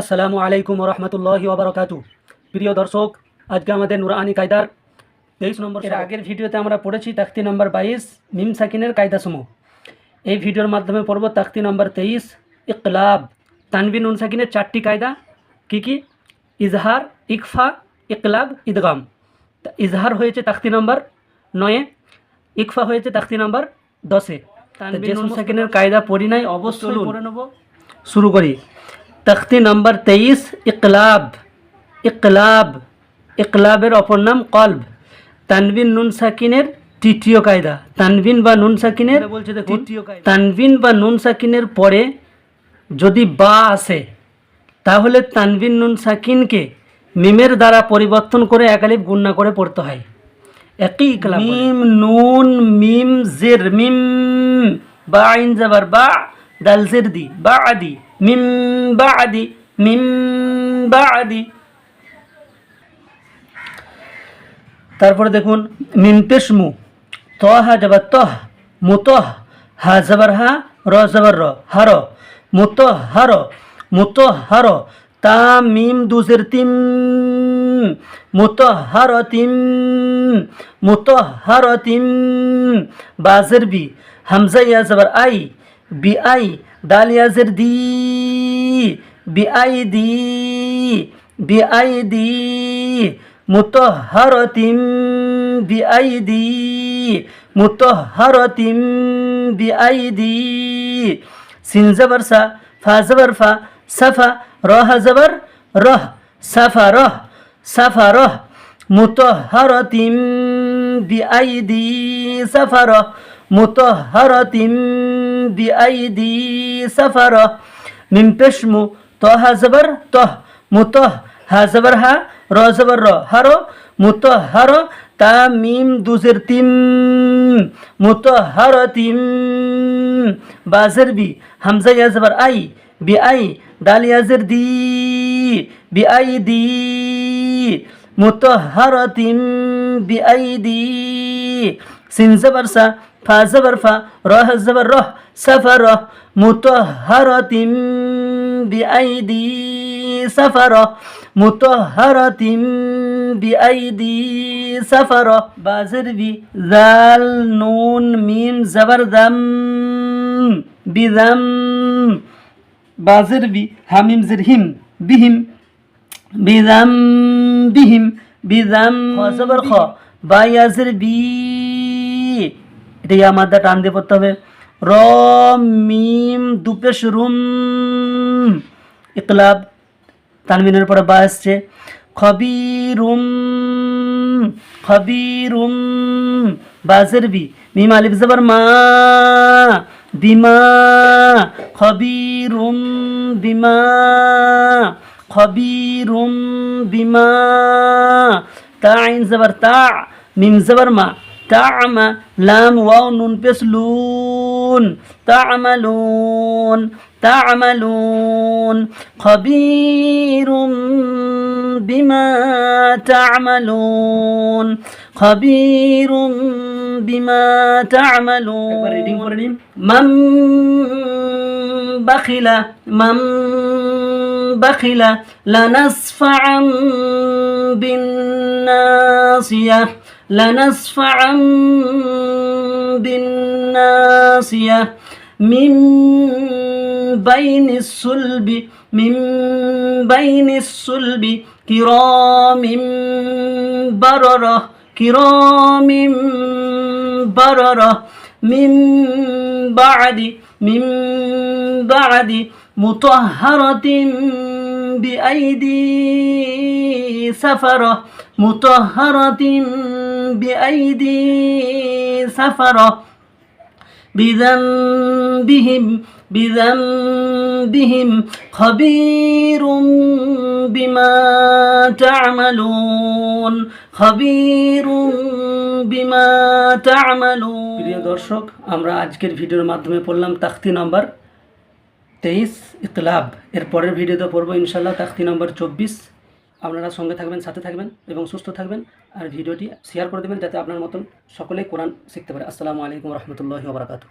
আসসালামু আলাইকুম রহমতুল্লাহি ওবরাকাতু প্রিয় দর্শক আজকে আমাদের নুরানি কায়দার তেইশ নম্বর এর আগের ভিডিওতে আমরা পড়েছি তাক্তি নম্বর বাইশ মিম সাকিনের কায়দাসমূহ। এই ভিডিওর মাধ্যমে পড়ব তাক্তি নম্বর তেইশ ইকলাব। তানবিন নুন সাকিনের চারটি কায়দা। কি কি? ইজহার ইকফা ইকলাব ইদগাম। ইজহার হয়েছে তাক্তি নম্বর নয়ে ইকফা হয়েছে তাক্তি নম্বর দশে। তানবিন নুন সাকিনের কায়দা পড়ি নাই অবশ্যই পড়ে নেব। শুরু করি। তখতি নম্বর তেইশ ইকলাব। ইকলাব। ইকলাবের অপর নাম কলব। তানবিন নুন সাকিনের তৃতীয় কায়দা। তানবিন বা নুন সাকিনের বলছে তৃতীয় তানবিন বা নুন সাকিনের পরে যদি বা আসে তাহলে তানবিন নুন সাকিনকে মিমের দ্বারা পরিবর্তন করে একালিপ গুণনা করে পড়তে হয়। একই ইকলাব মিম নুন মিম জের মিম বা আইন যাবার বা দাল জের দি বা আদি। মিম বা আদি মিম বা আদি তারপরে দেখুন, মিম পেশমু ত হা যাবার তহ, মুতহ, হা যাবার হা, র যাবার র, হার মুত হার মুত হার, তা, মিম, দুজের তিম মুত হার, তিম মুত হার, তিম, বাজের বি হামজা ইয়া যাবার আই বি আই দাল দি, বিআই দি বি আই দি, মুতহরতিম বি আই দি, মুতহরতিম বি আই দি। সিন জবর সা, ফা জবর ফা, সাফা, রহ জবর রহ, সাফা রহ সাফা রহ, মুতহরতিম বি আই দি, সাফা রহ, মুতহরতিম বি আই দি সাফা রহ মিম পেশমু তহ জবর তহ মুতহ হা জবর হা র জবর র হারো মুত হারো তা মিম দুজের তিম মুত হার তিম বাজের বি হামজা ইয়া জবর আই বি আই দাল ইয়াজের দি বি আই দি মুত হার তিম বি আই দি সিন জবর সা ফা জবর ফা রহ জবর রহ সফর মুতহরতিম বিআইদি সফর মুতহরতিম বিআইদি সফর বাজর বি জাল নুন মিম জবর দম বিদম বাজর বি হামিম জিরহিম বিহিম বিদম বিহিম বিদম খবর খ। বায়াজর বি এটা ইয়া মাদ্দা টান দিয়ে পড়তে হবে। র মিম, দুপেশ, রুম, ইকলাব, তানবিনের পরে বা আসছে খবিরুম খবিরুম, বাজের বি, মিম, আলিফ, জবর মা, বিমা, খবিরুম বিমা খবিরুম, বিমা, তা, আইন, জবর তা, মিম, জবর মা। تعمى لام واو نون بسلون تعملون تعملون. خبير بما تعملون. خبير بما تعملون. من بخل من بخل لنصفعا بالناصية لنصفعا بالناصية. من بين الصلب من بين الصلب كرام بررة كرام بررة. من بعد من بعد مطهرة بأيدي سفرة مطهرة بأيدي سفرة بذنبهم بذنبهم خبير بما تعملون خبير بما تعملون প্রিয় দর্শক আমরা আজকের ভিডিওর মাধ্যমে পড়লাম তাখতি নম্বর তেইশ ইতলাব। এর পরের ভিডিওতে পড়ব ইনশাল্লাহ তাখতি নম্বর চব্বিশ। আপনারা সঙ্গে থাকবেন, সাথে থাকবেন এবং সুস্থ থাকবেন। আর ভিডিওটি শেয়ার করে দেবেন, যাতে আপনার মতন সকলেই কোরআন শিখতে পারে। আসসালামু আলাইকুম রহমতুল্লাহ ওবরাকাতু